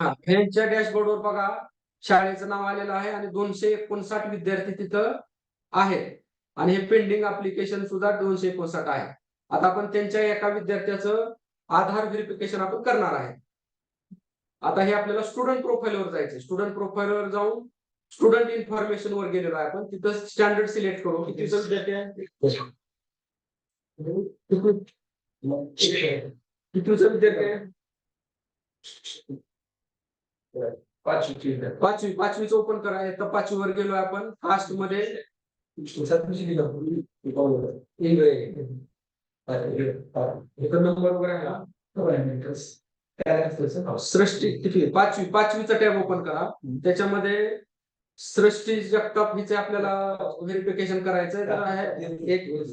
हा ह्यांच्या डॅशबोर्डवर बघा. शाळेचं नाव आलेलं आहे आणि दोनशे एकोणसाठ विद्यार्थी तिथं आहेत. आणि हे पेंडिंग अप्लिकेशन सुद्धा दोनशे एकोणसाठ आहे. आता आपण त्यांच्या एका विद्यार्थ्याचं आधार व्हेरिफिकेशन आपण करणार आहे. आता हे आपल्याला स्टुडंट प्रोफाईलवर जायचं स्टुडंट प्रोफाईलवर जाऊन स्टुडंट इन्फॉर्मेशन वर गेलेलो आहे आपण. तिथं स्टँडर्ड सिलेक्ट करू. कितीचा विद्यार्थी आहे? कितीचा विद्यार्थी आहे? पाचवी पाचवी पाचवीच ओपन करा. तर पाचवीवर गेलोय आपण. फास्टमध्ये आहे ना सृष्टी पाचवी पाचवीचा टॅब ओपन करा. त्याच्यामध्ये सृष्टी जगताप हिचे आपल्याला व्हेरिफिकेशन करायचंय. तर एक.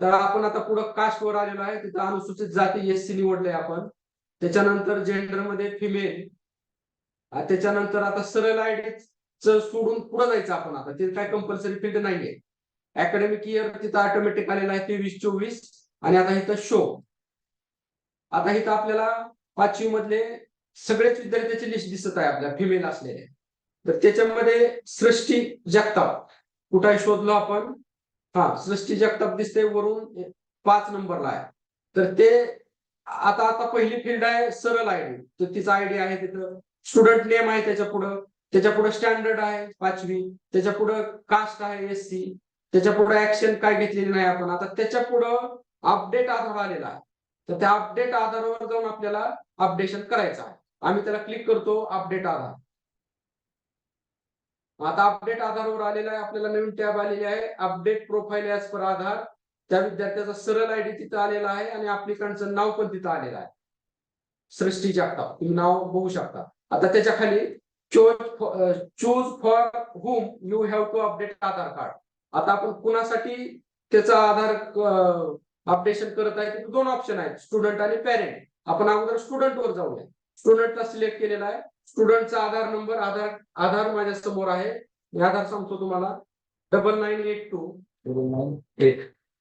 तर आपण आता पुढं कास्ट वर आलेलो आहे. तिथं अनुसूचित जाती एससी निवडले आपण. त्याच्यानंतर जेंडरमध्ये फिमेल त्याच्यानंतर आता सरळ आयडी सोडून पुढे जायचं आपण आता. तिथे काय कंपल्सरी फील्ड नाहीये. अकॅडमिक इयर तिथं ऑटोमॅटिक आलेला आहे तेवीस चोवीस आणि आता इथं शो आता इथं आपल्याला पाचवी मधले सगळेच विद्यार्थ्याची लिस्ट दिसत आहे आपल्या फिमेल असलेले. तर त्याच्यामध्ये सृष्टी जगताप. कुठं शोधलो आपण? हा सृष्टी जगताप दिसते वरून पाच नंबरला आहे. तर ते आता आता पहिली फील्ड आहे सरळ आयडी तर तिचा आयडी आहे तिथं स्टुडंट नेम आहे त्याच्या पुढं. त्याच्या पुढे स्टँडर्ड आहे पाचवी. त्याच्या पुढं कास्ट आहे एस सी. त्याच्या पुढे ऍक्शन काय घेतलेली नाही आपण. आता त्याच्या पुढं अपडेट आधार आलेला आहे. तर त्या अपडेट आधारावर जाऊन आपल्याला अपडेशन करायचं आहे. आम्ही त्याला क्लिक करतो अपडेट आधार. आता अपडेट आधारवर आलेला आहे. आपल्याला नवीन टॅब आलेली आहे. Update profile as per Aadhaar. त्या विद्यार्थ्याचा सरळ आयडी तिथं आलेला आहे आणि अप्लिकंटचं नाव पण तिथं आलेलं आहे. सृष्टी जगताप. तुम्ही नाव बघू शकता. आता त्याच्याखाली choose choose for whom you have to update Aadhaar card आता आपण कुणासाठी त्याचा आधार अपडेशन करत आहे तिथे दोन ऑप्शन आहेत स्टुडंट आणि पॅरेंट आपण अगोदर स्टुडंट वर जाऊया. स्टुडंटला सिलेक्ट केलेला आहे. स्टुडंटचा आधार नंबर आधार आधार माझ्यासमोर आहे. मी आधार सांगतो तुम्हाला. Double nine eight two eight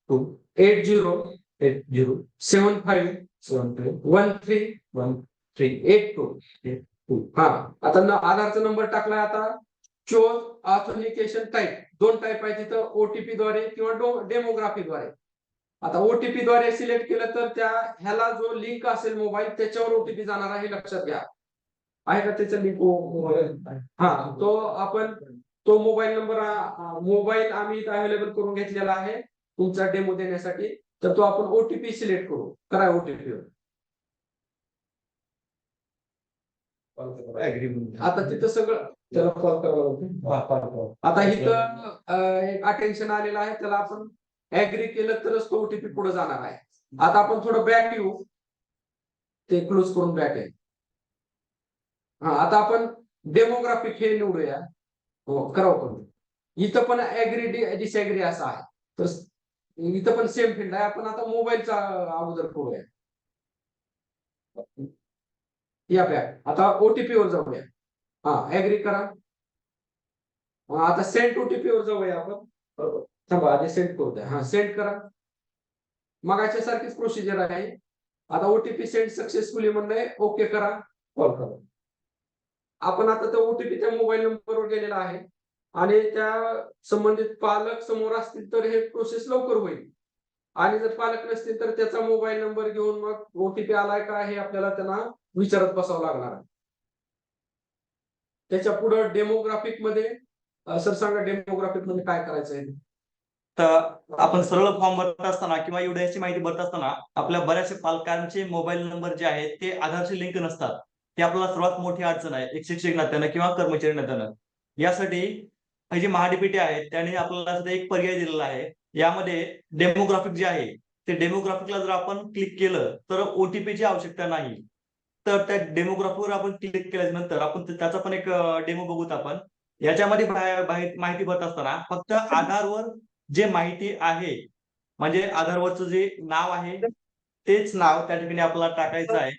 two eight zero eight zero seven five seven three one three one three eight two two हा. आता न- आधारचा नंबर टाकलाय आता. चोज ऑथेंटिकेशन टाईप दोन टाईप आहे तिथं. ओटीपी द्वारे किंवा डेमोग्राफी द्वारे. आता ओटीपी द्वारे सिलेक्ट केलं तर त्या ह्याला जो लिंक असेल मोबाईल त्याच्यावर ओटीपी जाणार आहे. हे लक्षात घ्या. आहे का त्याचं लिंक हा तो आपण तो मोबाईल नंबर मोबाईल आम्ही इथं अवेलेबल करून घेतलेला आहे. तुमचा डेमो देण्यासाठी. तर तो आपण ओटीपी सिलेक्ट करू. करा आता तिथं सगळं त्याला कॉल करावा लागतो. आता इथं एक अटेन्शन आलेलं आहे त्याला आपण ऍग्री केलं तरच तो ओटीपी पुढे जाणार आहे. आता आपण थोडं बॅक येऊ. ते क्लोज करून बॅक आहे. हा आता आपण डेमोग्राफिक हे निवडूया. हो करावं करू इथं पण ऍग्री डिसॅग्री असं आहे. तर इथं पण सेम फील्ड आहे. आपण आता मोबाईलचा अगोदर करूया या बॅक आता ओटीपी वर जाऊया. हा ऍग्री करा. आता सेंट ओटीपी वर जाऊया आपण. बरोबर. थांबा आधी सेंड करू द्या. हा सेंड करा. मगाच्या सारखीच प्रोसिजर आहे. आता ओटीपी सेंड सक्सेसफुली म्हणलंय. ओके करा. कॉल करा. आपण आता तो ओटीपी त्या मोबाईल नंबरवर गेलेला आहे. आणि त्या संबंधित पालक समोर असतील तर हे प्रोसेस लवकर होईल. आणि जर पालक नसतील तर त्याचा मोबाईल नंबर घेऊन मग ओटीपी आलाय का हे आपल्याला त्यांना विचारत बसावं लागणार आहे. त्याच्या पुढे डेमोग्राफिकमध्ये सर सांगा डेमोग्राफिकमध्ये काय करायचं आहे तर आपण सरळ फॉर्म भरत असताना किंवा युडीआयची माहिती भरत असताना आपल्या बऱ्याचशा पालकांचे मोबाईल नंबर जे आहेत ते आधारशी लिंक नसतात. ते आपल्याला सर्वात मोठी अडचण आहे एक शिक्षक नात्यानं किंवा कर्मचारी नात्यानं. यासाठी हे जे महाडीपीटी आहेत त्याने आपल्याला एक पर्याय दिलेला आहे. यामध्ये डेमोग्राफिक जे आहे ते डेमोग्राफिकला जर आपण क्लिक केलं तर ओटीपीची आवश्यकता नाही. तर त्या डेमोग्राफीवर आपण क्लिक केल्यानंतर आपण त्याचा पण एक डेमो बघूत आपण. याच्यामध्ये माहिती भरत असताना फक्त आधारवर जे माहिती आहे म्हणजे आधारवरचं जे नाव आहे तेच नाव त्या ठिकाणी आपल्याला टाकायचं आहे.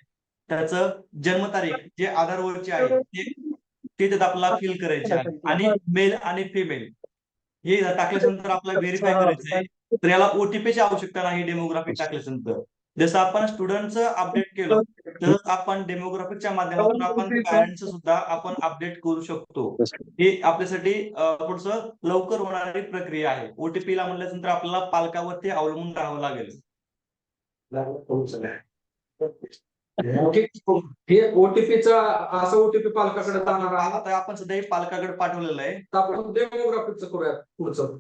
त्याचं जन्मतारीख जे आधारवरची आहे ते त्यात आपल्याला फिल करायचे आहे. आणि मेल आणि फिमेल हे टाकल्यानंतर आपल्याला व्हेरीफाय करायचं आहे तर याला ओटीपीची आवश्यकता नाही डेमोग्राफी टाकल्यानंतर जसं आपण स्टुडंटचं अपडेट केलं तर आपण डेमोग्राफिकच्या माध्यमातून आपण पॅरेंटचं सुद्धा आपण अपडेट करू शकतो. ही आपल्यासाठी थोडस लवकर होणारी प्रक्रिया आहे. ओटीपी ला म्हटल्यानंतर आपल्याला पालकावरती अवलंबून राहावं लागेल. हे ओटीपीचा असं ओटीपी पालकाकडे जाणार आहे आता आपण हे पालकाकडे पाठवलेलं आहे. तर आपण डेमोग्राफिकचं करूया पुढचं.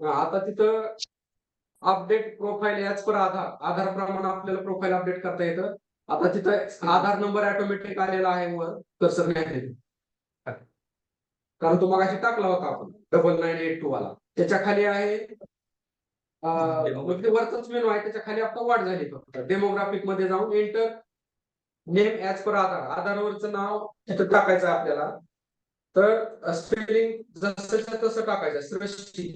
आता तिथं अपडेट प्रोफाईल याच पर आधार आधार प्रमाणे आपल्याला प्रोफाईल अपडेट करता येतं. आता तिथं आधार नंबर ऑटोमॅटिक आलेला आहे वर. कर्सर नाही कारण तो मगाशी टाकला होता आपण. डबल नाईन एट टू वाला. त्याच्याखाली आहे ते वरचाच मेनू आहे त्याच्याखाली आपला वाढ झाली फक्त. डेमोग्राफिकमध्ये जाऊन enter name as per Aadhaar. आधारवरचं नाव तिथं टाकायचं आपल्याला. तर स्पेलिंग जसं तसं टाकायचं. सृष्टी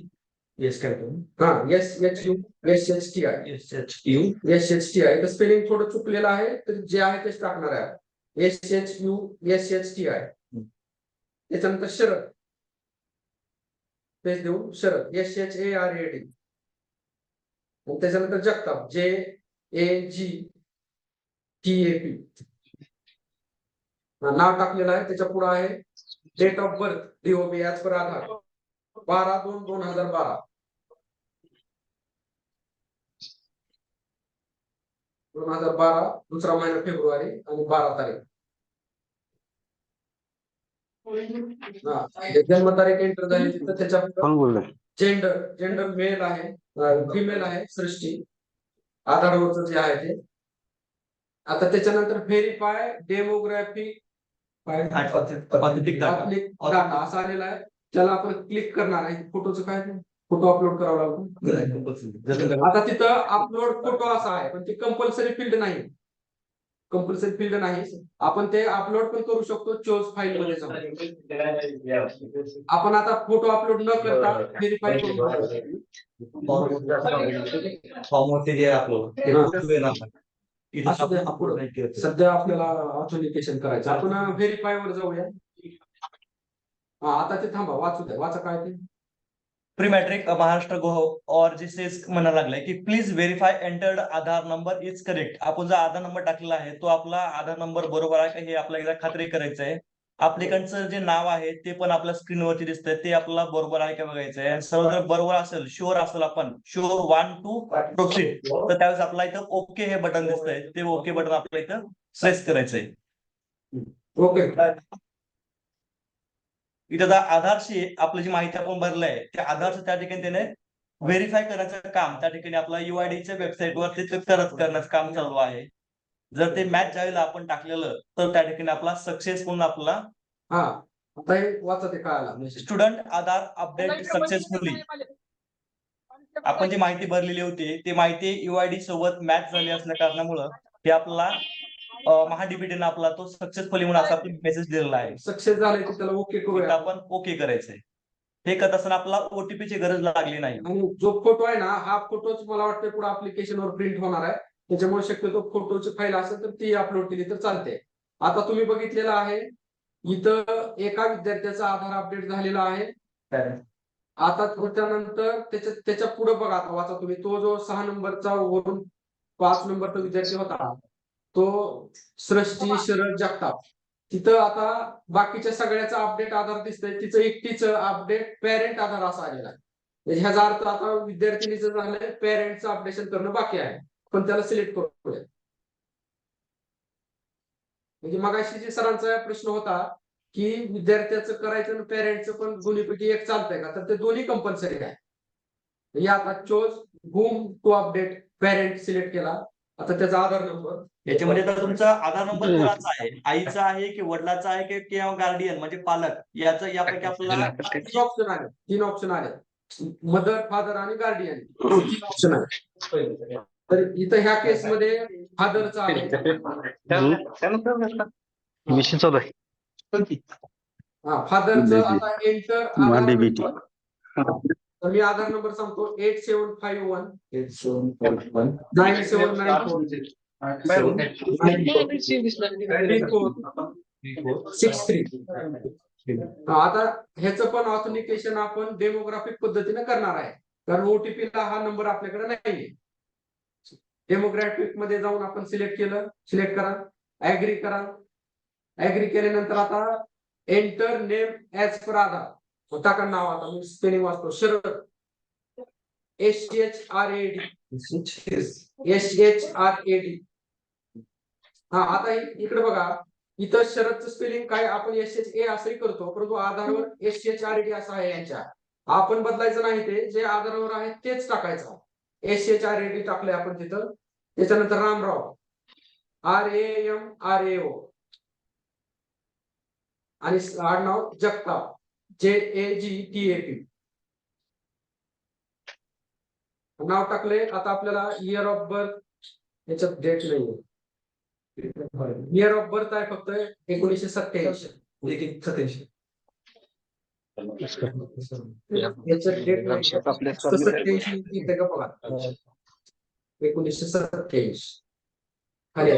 काय तुम्ही हा S H U S H T I yes H U S H T I तर स्पेलिंग थोडं चुकलेलं आहे तर जे आहे तेच टाकणार आहे. S H U S H T I त्याच्यानंतर शरद. तेच देऊ Sharad. S H A R A D मग त्याच्यानंतर जगताप. जे ए जी टी ए पी नाव टाकलेलं आहे. त्याच्या पुढे आहे. डेट ऑफ बर्थ डीओबी याच पर आधार. बारा दोन दोन हजार बारा. दोन हजार बारा दुसरा महिना फेब्रुवारी आणि बारा तारीख. जन्मतारीख एंटर झाली तिथं त्याच्या जेंडर जेंडर मेल आहे फिमेल आहे सृष्टी. आधारवरचं जे आहे ते. आता त्याच्यानंतर व्हेरीफाय. डाटा असा आलेला आहे. त्याला आपण क्लिक करणार आहे. फोटोचं काय फोटो अपलोड करावा लागतो आता तिथं अपलोड फोटो असा आहे पण ते कंपल्सरी फील्ड नाही. कंपल्सरी फील्ड नाही. आपण ते अपलोड पण करू शकतो चोज फाईल मध्ये जाऊन. आपण आता फोटो अपलोड न करता व्हेरीफाय करू. सध्या आपल्याला ऑथेंटिकेशन करायचं आपण व्हेरीफाय वर जाऊया. हा आता ते थांबा. वाचू द्या. वाचा काय ते. प्री मॅट्रिक महाराष्ट्र गो और जे सेस म्हणायला लागलाय की please verify entered Aadhaar number is correct आपण जो आधार नंबर टाकलेला आहे तो आपला आधार नंबर बरोबर आहे का हे आपल्याला एकदा खात्री करायचं आहे अप्लिकंटचं जे नाव आहे ते पण आपल्या स्क्रीनवरती दिसतंय. ते आपल्याला बरोबर आहे का बघायचं आहे सर्व जर बरोबर असेल शुअर असेल आपण शुअर वन टू प्रोसीड तर त्यावेळेस आपल्याला इथं ओके हे बटन दिसतंय. ते ओके बटन आपल्याला इथं प्रेस करायचंय. ओके इथं आता आधारशी आपली जी माहिती आपण भरलंय त्या आधारचं त्या ठिकाणी त्याने व्हेरीफाय करायचं काम. त्या ठिकाणी आपला युआयडीच्या वेबसाईटवर ते करत करण्याचं काम चालू आहे. जर ते मॅच ज्यावेळेला आपण टाकलेलं तर त्या ठिकाणी आपला सक्सेस म्हणून आपला हा हे स्टुडंट आधार अपडेट सक्सेसफुली आपण जी माहिती भरलेली होती ती माहिती युआयडी सोबत मॅच झाली असल्या कारणामुळं ते आपला महाडीबीटीनं आपला तो सक्सेसफुली म्हणून असा मेसेज दिलेला आहे. सक्सेस झाले की त्याला ओके करूया. आपण ओके करायचंय. हे करत असताना आपला ओटीपीची गरज लागली नाही. आणि जो फोटो आहे ना हा फोटोच मला वाटतं पुढे application वर प्रिंट होणार आहे. त्याच्यामुळे शक्यतो फोटोची फाईल असेल तर ती अपलोड केली तर चालते आता तुम्ही बघितलेलं आहे इथं एका विद्यार्थ्याचा आधार अपडेट झालेला आहे. आता त्याच्यानंतर त्याच्या त्याच्या पुढे बघा आता वाचा तुम्ही. तो जो सहा नंबरचा वरून पाच नंबरचा विद्यार्थी होता. तो सृष्टी शरद जगताप. तिथं आता बाकीच्या सगळ्याचा अपडेट आधार दिसतंय. तिचं एकटीचं अपडेट पेरेंट आधार असा आलेला आहे. म्हणजे ह्याचा अर्थ आता विद्यार्थिनीचं झालंय पेरेंटचं अपडेशन करणं बाकी आहे. पण त्याला सिलेक्ट करूया म्हणजे मगाशी जे सरांचा प्रश्न होता की विद्यार्थ्याचं करायचं आणि पेरेंटचं पण दोन्हीपैकी एक चालतंय का? तर ते दोन्ही कंपल्सरी आहे. आता choose whom to update parent select केला. आता त्याचा आधार नंबर. याच्यामध्ये तर तुमचा आधार नंबर कोणाचा आहे? आईचा आहे की वडिलाचा आहे की किंवा गार्डियन म्हणजे पालक? याचं यापैकी आपल्याला तीन ऑप्शन आले तीन ऑप्शन आले मदर फादर आणि गार्डियन तीन ऑप्शन आहे तर इथं ह्या केस मध्ये फादरचा आहे. आहे. हा फादरचं आता एंटर. तर मी आधार नंबर सांगतो eight seven five one It's so important. Nine seven nine four. Six three आता ह्याचं पण ऑथेंटिकेशन आपण डेमोग्राफिक पद्धतीने करणार आहे. कारण OTP ला हा नंबर आपल्याकडे नाहीये. डेमोग्राफिकमध्ये जाऊन आपण सिलेक्ट केलं. सिलेक्ट करा. ऍग्री करा. ऍग्री केल्यानंतर आता enter name as per Aadhaar. होता का नाव आता मी स्पेलिंग वाचतो. Sharad. S H R A D S H R A D हा आता इकडे बघा. इथं शरदचं स्पेलिंग काय आपण एस एच ए असंही करतो परंतु आधारवर एस एच आर डी असं आहे यांच्या. आपण बदलायचं नाही ते जे आधारावर आहे तेच टाकायचं. एस एच आर डी टाकलंय आपण तिथं. त्याच्यानंतर Ramrao. R A M R A O आणि आडनाव जगताप. जे ए जी टी ए पी नाव टाकले आता आपल्याला इयर ऑफ़ बर्थ याच्यात डेट नाही इयर ऑफ़ बर्थ आहे फक्त? एकोणीसशे सत्याऐंशी सत्याऐंशी का बघा? एकोणीसशे खाली.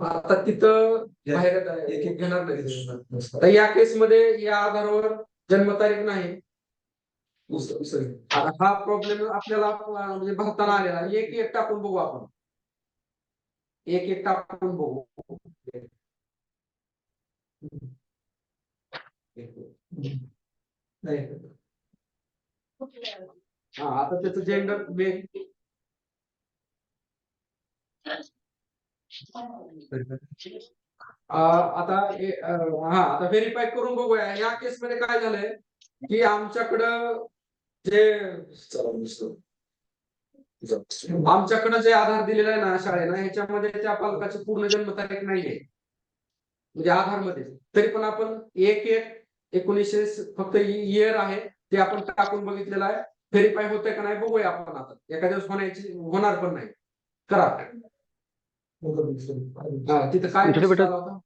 आता तिथं बाहेर एक एक घेणार नाही. आता या केस या आधारावर जन्मतारीख नाही. हा प्रॉब्लेम आपल्याला म्हणजे भरताना आलेला. एक एक टाकून बघू आपण. एक एक टाकून बघू. हा आता त्याचं जेंडर आता हा आता व्हेरीफाय करून बघूया. या केस मध्ये काय झालंय? की आमच्याकडं जे आमच्याकडं जे आधार दिलेला आहे ना शाळेनं ह्याच्यामध्ये त्या पालकाची पूर्ण जन्मतारीख नाहीये. म्हणजे आधारमध्ये तरी पण आपण एक एक एकोणीसशे फक्त इयर आहे ते आपण टाकून बघितलेलं आहे. व्हेरीफाय होतंय का नाही बघूया आपण आता. एका दिवस होण्याची होणार पण नाही. करा. हा, तिथं काय कुठे बेटा? झाला होता?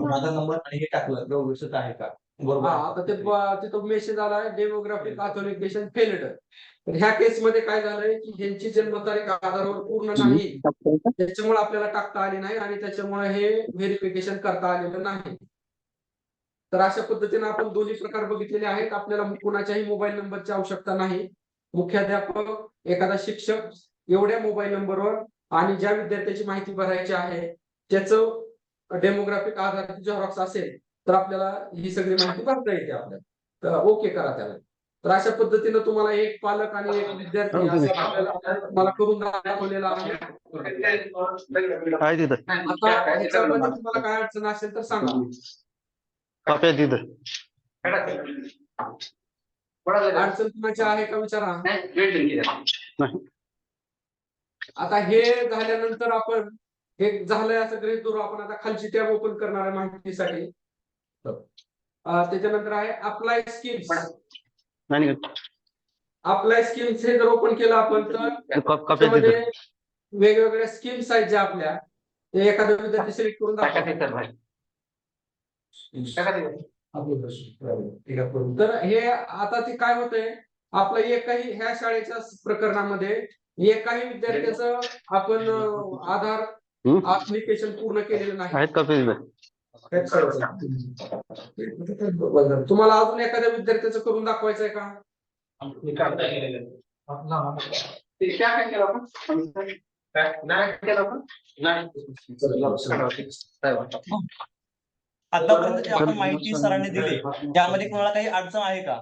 माझा नंबर आणि हे टाकलं. व्यवस्थित आहे का? हा, बरोबर आता ते ब- तिथं मेसेज आलाय डेमोग्राफिक ऑथेंटिकेशन फेल्ड तर ह्या केस मध्ये काय झालंय की ह्यांची जन्मतारीख आधारावर पूर्ण नाही. त्याच्यामुळे आपल्याला टाकता आली नाही आणि त्याच्यामुळे हे व्हेरिफिकेशन करता आलेलं नाही. तर अशा पद्धतीने आपण दोन्ही प्रकार बघितलेले आहेत. आपल्याला कुणाच्याही मोबाईल नंबरची आवश्यकता नाही. मुख्याध्यापक एखादा शिक्षक एवढ्या मोबाईल नंबरवर आणि ज्या विद्यार्थ्याची माहिती भरायची आहे त्याचं डेमोग्राफिक आधारित झेरॉक्स असेल तर आपल्याला ही सगळी माहिती भरता येते आपल्याला. तर ओके करा त्याला. तर अशा पद्धतीनं तुम्हाला एक पालक आणि एक विद्यार्थी असं आपल्याला तुम्हाला करून दाखवलेला आहे. आता ह्याच्यामध्ये तुम्हाला काय अडचण असेल तर सांगा. अडचण कुणाची आहे का विचारा. नाही आता हे झाल्यानंतर आपण हे झालंय असं गृहीत धरू आपण आता खालची टॅब ओपन करणार आहे माहितीसाठी. अं, त्याच्यानंतर आहे अप्लाय स्कीम्स नाही निघत. अप्लाय स्कीम्स हे जर ओपन केलं आपण तर त्याच्यामध्ये वेगवेगळ्या स्कीम्स आहेत ज्या आपल्या. ते एखादा विद्यार्थी सिलेक्ट करून दाखवा. तर हे आता ते काय होतंय? आपलं एकही ह्या शाळेच्या प्रकरणामध्ये एकाही विद्यार्थ्याचं आपण आधार हम्म. ऍप्लिकेशन पूर्ण केलेलं नाही. तुम्हाला अजून एखाद्या विद्यार्थ्याचं करून दाखवायचं आहे का आतापर्यंत जी आपण माहिती सरांनी दिली. त्यामध्ये कोणाला काही अडचण आहे का?